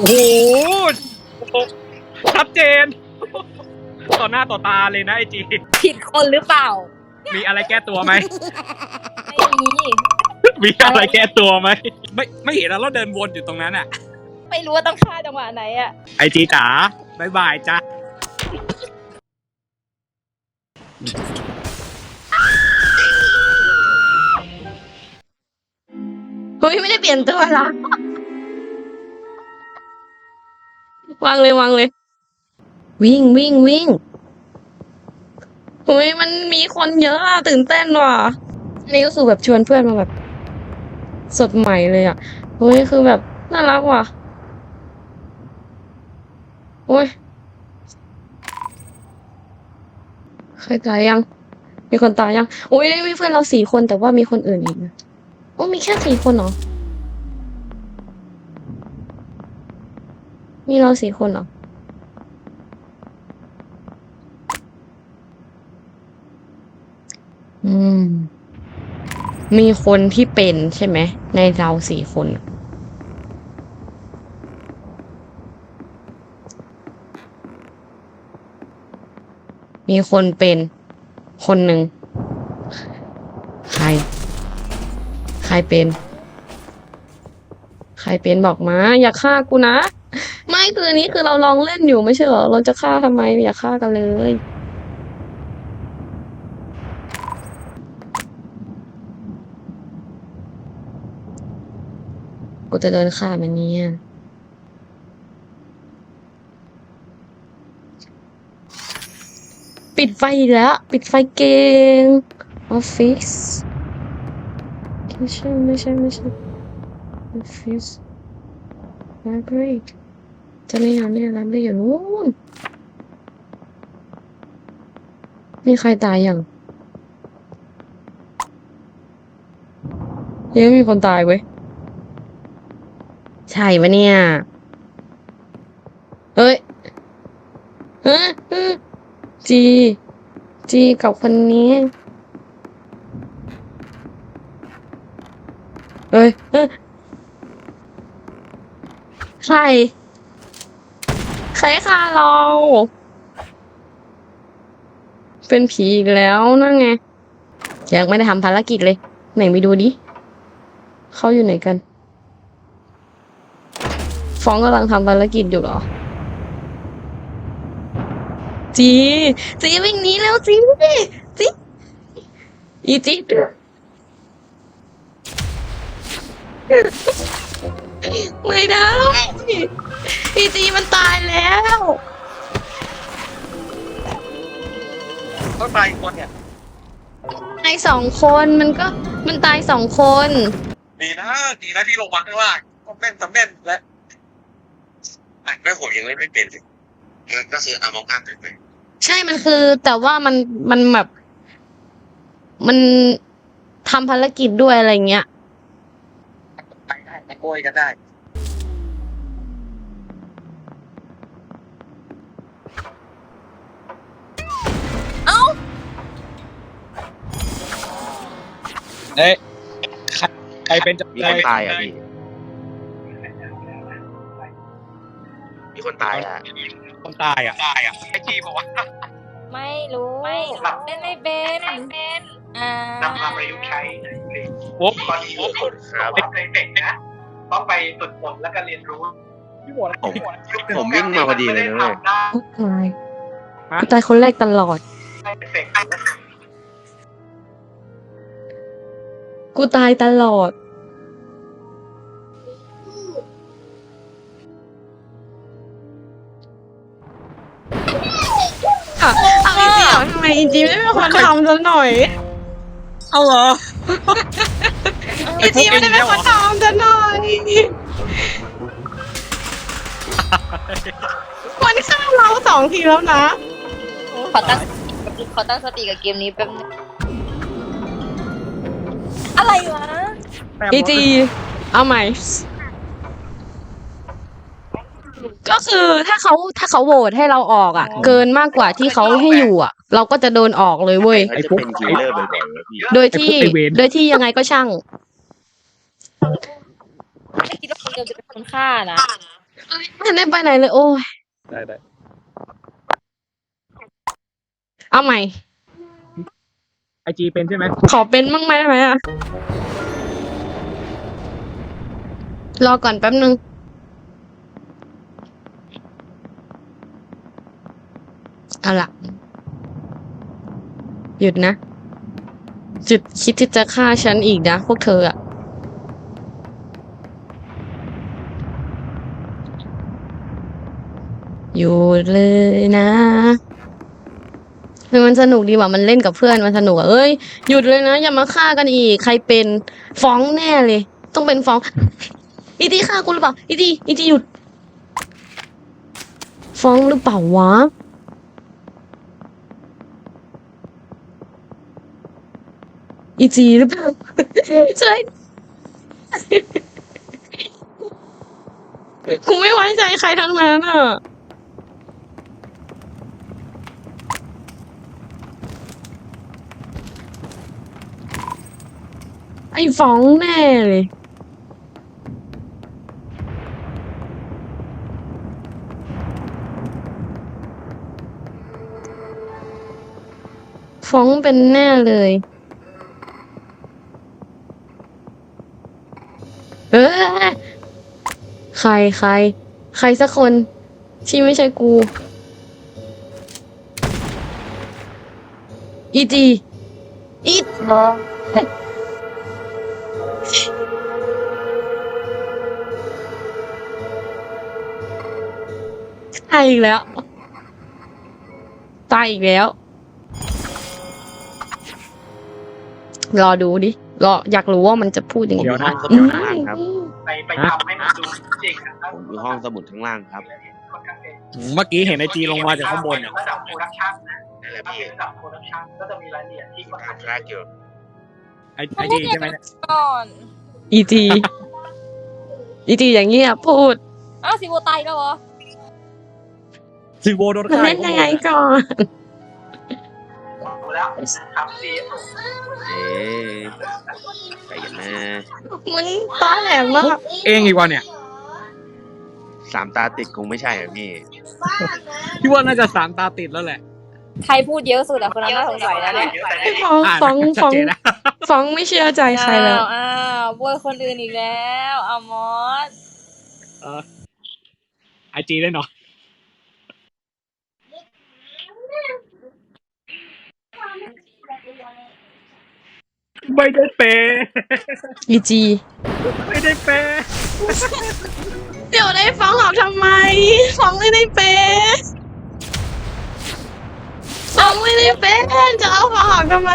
โอ้โหชัดเจน ต่อหน้าต่อตาเลยนะไอจี ผิดคนหรือเปล่า มีอะไรแก้ตัวไหม ไม่มี มีอะไรแก้ตัวไหม ไม่ไม่เห็นแล้วเราเดินวนอยู่ตรงนั้นอะ ไม่รู้ว่าต้องฆ่าจังหวะไหนอะไอจีจ๋าบายบายจ้าเฮ้ยไม่ได้เปลี่ยนตัวละ วางเลยวางเลย วิ่งวิ่งวิ่งเฮ้ยมันมีคนเยอะอะตื่นเต้นว่ะอันนี้ก็คือแบบชวนเพื่อนมาแบบ สดใหม่เลยอะเฮ้ยคือแบบน่ารักว่ะโอ้ยใครตายยัง มีคนตายยังโอ้ยมีเพื่อนเราสี่คนแต่ว่ามีคนอื่นอีกโอ้มีแค่สี่คนเหรอ มีเราสี่คนเหรอ อืม มีคนที่เป็นใช่ไหม ในเราสี่คน มีคนเป็น คนหนึ่ง ใคร ใครเป็น ใครเป็นบอกมา อย่าฆ่ากูนะ ไม่คืออันนี้คือเราลองเล่นอยู่ไม่ใช่เหรอ เราจะฆ่าทำไมอย่าฆ่ากันเลย กูจะเดินฆ่ามันเนี่ยปิดไฟแล้ว ปิดไฟเก่งออฟฟิศไม่ใช่ไม่ใช่ไม่ใช่ออฟฟิศ library จะไม่ยอมเนี่ย library อยู่นู้นมีใครตายยังยังไม่มีคนตายเว้ย ใช่ปะเนี่ย เฮ้ยเฮ้ยเฮ้ยจี จีกับคนนี้เฮ้ยเฮ้ยใคร ใครฆ่าเรา เป็นผีอีกแล้วนั่นไง ยังไม่ได้ทำภารกิจเลย ไหนไปดูดิเขาอยู่ไหนกัน ฟ้องกำลังทำภารกิจอยู่เหรอ จี จีวิ่งหนีแล้วจีจีอีจีไม่ได้ อีจีมันตายแล้ว ต้องตายคนเนี่ย ตายสองคนมันก็มันตายสองคน ดีนะ ดีนะที่ลงมาข้างล่างก็แม่นทำแม่นและอะไม่ผมยังเล่นไม่เป็นเลยมันก็คืออามองอันเป็นไปใช่มันคือ แต่ว่ามันมันแบบ มันทำภารกิจด้วยอะไรเงี้ย ไปได้ตะโกยกันได้ เอ๊ะใครใครเป็นจะมีคนตายอะพี่ มีคนตายอะคนตายอะตายอะไอจีบอกว่าไม่รู้ไม่เล่นไม่เป็นอ่านำมาประยุกต์ใช้ในโอ๊บตอนนี้ครับต้องในเด็กนะต้องไปฝึกฝนแล้วก็เรียนรู้พี่หมดผมผมวิ่งมาพอดีเลยนะเว้ยได้ตายกูตายคนแรกตลอดเอฟ กต์กูตายตลอดอะเอาอีจีเหรอทำไมอีจีไม่เป็นคนทำซะหน่อยเอาเหรออีจีไม่ได้เป็นคนทำซะหน่อยคนฆ่าเราสองทีแล้วนะ ขอตั้งขอตั้งสติกับเกมนี้แป๊บนึง อะไรวะอีจีเอาใหม่ ก็คือถ้าเขาถ้าเขาโหวตให้เราออกอะ เกินมากกว่าที่เขาให้อยู่อะ เราก็จะโดนออกเลยเว้ยเขาจะเป็นคิลเลอร์บ่อยๆนะพี่โดยที่โดยที่ยังไงก็ช่าง ไม่คิดว่าคนเดียวจะเป็นคนฆ่านะไม่ได้ไปไหนเลย โอ้ยได้ได้เอาใหม่ ไอจีเป็นใช่ไหมขอเป็นบ้างไหมได้ไหมอะรอก่อนแป๊บนึง เอาละหยุดนะ จุดคิดที่จะฆ่าฉันอีกนะ พวกเธออะหยุดเลยนะ เฮ้ยมันสนุกดีว่ะมันเล่นกับเพื่อนมันสนุกอะเอ้ยหยุดเลยนะอย่ามาฆ่ากันอีกใครเป็นฟ้องแน่เลย ต้องเป็นฟ้อง อีทีฆ่ากูหรือเปล่าอีทีอีทีหยุด ฟ้องหรือเปล่าวะอีจีหรือเปล่าใช่กูไม่ไว้ใจใครทั้งนั้นอะ ไอ้ฟ้องแน่เลยฟ้องเป็นแน่เลย เออใครใคร ใครสักคน ที่ไม่ใช่กู อีจีอี ตายอีกแล้ว ตายอีกแล้ว รอดูดิ รออยากรู้ว่ามันจะพูดยังไงเดี๋ยวนะอืมไปไปทำให้มันดูจริงนะครับผมอยู่ห้องสมุดข้างล่างครับ เมื่อกี้เห็นไอจีลงมาจากข้างบนอะระดับโปรดักชั่นนะนั่นแหละถ้าพี่เป็นระดับโปรดักชั่นก็จะมีรายละเอียดที่ค่อนตาข้ามงแทร็กอยู่ไอ ไอจีใช่ไหมเนี่ยก่อนอีจีอีจีอย่างเงี้ยพูดอ้าวสิโบตายแล้วเหรอซีโวโดนมันฆ่าเล่นยังไงก่อน ดูแล้วนะครับซีเอ๊ะไปกันนะมึงตาแหลมมากเองอีกว่าเนี่ยสามตาติดคงไม่ใช่เหรอพี่ พี่ว่าน่าจะสามตาติดแล้วแหละ ใครพูดเยอะสุดอะคนนั้นน่าสงสัยนะเนี่ยฟ้องอ่านฟ้องชัดฟ้องเจนนะ ฟ้องไม่เชื่อใจใครแล้วอ้าวอ้าวบวยคนอื่นอีกแล้วอามอสไอจีได้เนาะไม่ได้เปย์อีจี ไม่ได้เปย์เดี๋ยวได้ฟ้องออกทำไม ฟ้องไม่ได้เป็นฟ้องไม่ได้เป็นจะเอาฟ้องออกทำไม